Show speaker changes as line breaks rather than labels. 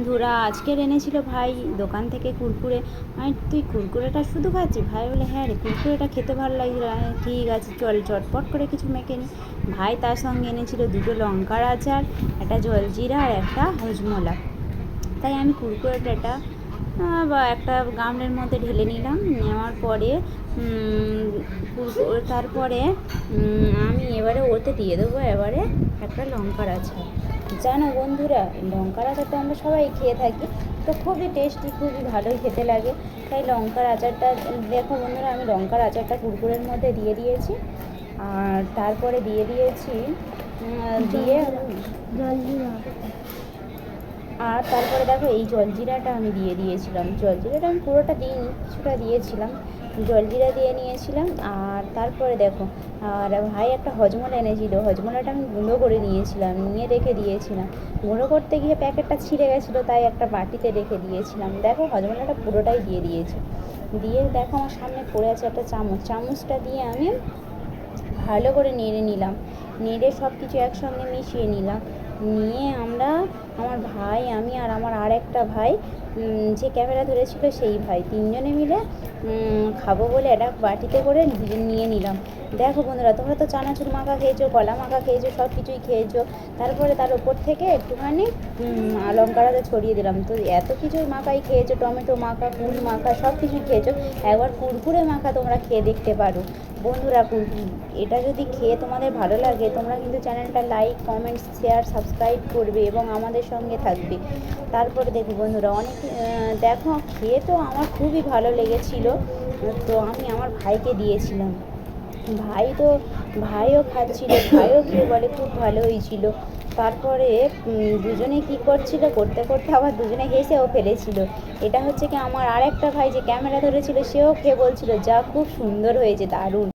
বন্ধুরা, আজকের এনেছিল ভাই দোকান থেকে কুরকুরে। আমি তুই কুরকুরেটা শুধু খাচ্ছিস? ভাই বলে হ্যাঁ রে, কুরকুরেটা খেতে ভালো লাগছিল। ঠিক আছে, চল, চটপট করে কিছু মেখে নি। ভাই তার সঙ্গে এনেছিল দুটো লঙ্কার আচার, একটা জলজিরা আর একটা হজমোলা। তাই আমি কুরকুরেটা বা একটা গামলের মধ্যে ঢেলে নিলাম, নেওয়ার পরে তারপরে আমি এবারে ওতে দিয়ে দেবো, এবারে একটা লঙ্কার আচার। জানো বন্ধুরা, লঙ্কার আচার তো আমরা সবাই খেয়ে থাকি, তো খুবই টেস্টি খুবই ভালোই খেতে লাগে। তাই লঙ্কার আচারটা, দেখো বন্ধুরা, আমি লঙ্কার আচারটা কুরকুরের মধ্যে দিয়ে দিয়েছি, আর তারপরে দিয়ে দিয়েছি দিয়ে আর তারপরে দেখো এই জলজিরাটা আমি দিয়ে দিয়েছিলাম। জলজিরাটা আমি পুরোটা দিইনি, কিছুটা দিয়েছিলাম। জলজিরা দিয়ে নিয়েছিলাম আর তারপরে দেখো, আর ভাই একটা হজমলা এনেছিল। হজমলাটা আমি গুঁড়ো করে নিয়েছিলাম, নিয়ে রেখে দিয়েছিলাম। গুঁড়ো করতে গিয়ে প্যাকেটটা ছিঁড়ে গেছিল, তাই একটা বাটিতে রেখে দিয়েছিলাম। দেখো, হজমলাটা পুরোটাই দিয়ে দিয়েছি। দিয়ে দেখো, আমার সামনে পড়ে আছে একটা চামচ। চামচটা দিয়ে আমি ভালো করে নেড়ে নিলাম। নেড়ে সব কিছু একসঙ্গে মিশিয়ে নিলাম। নিয়ে আমরা, আমার ভাই, আমি আর আমার আর একটা ভাই যে ক্যামেরা ধরেছিল সেই ভাই। তিনজনে মিলে খাব বলে একটা বাটিতে করে নিয়ে নিলাম। দেখো বন্ধুরা, তোমরা তো চানাচুর, মাখা খেয়েছো, কলা মাখা খেয়েছো সব কিছুই খেয়েছো। তারপরে তার উপর থেকে একটুখানি লঙ্কারাতে ছড়িয়ে দিলাম। তো এত কিছুই মাখাই খেয়েছো, টমেটো মাখা কুল মাখা সব কিছুই খেয়েছো। একবার কুরকুরে মাখা তোমরা খেয়ে দেখতে পারো। বন্ধুরা এটা যদি খেয়ে তোমাদের ভালো লাগে, তোমরা কিন্তু চ্যানেলটা লাইক কমেন্ট শেয়ার সাবস্ক্রাইব করবে এবং আমাদের সঙ্গে থাকবে। তারপরে দেখো বন্ধুরা, অনেক দেখো, খেয়ে তো আমার খুবই ভালো লেগেছিল। তো আমি আমার ভাইকে দিয়েছিলাম। ভাই তো, ভাইও খাচ্ছিল, ভাইও খেয়ে বলে খুব ভালো হয়েছিল। তারপরে দুজনে কি করছিল, করতে করতে আবার দুজনে হেসেও ফেলেছিল। এটা হচ্ছে কি আমার আর একটা ভাই যে ক্যামেরা ধরেছিল, সেও খেয়ে বলছিল, যা, খুব সুন্দর হয়েছে, দারুণ।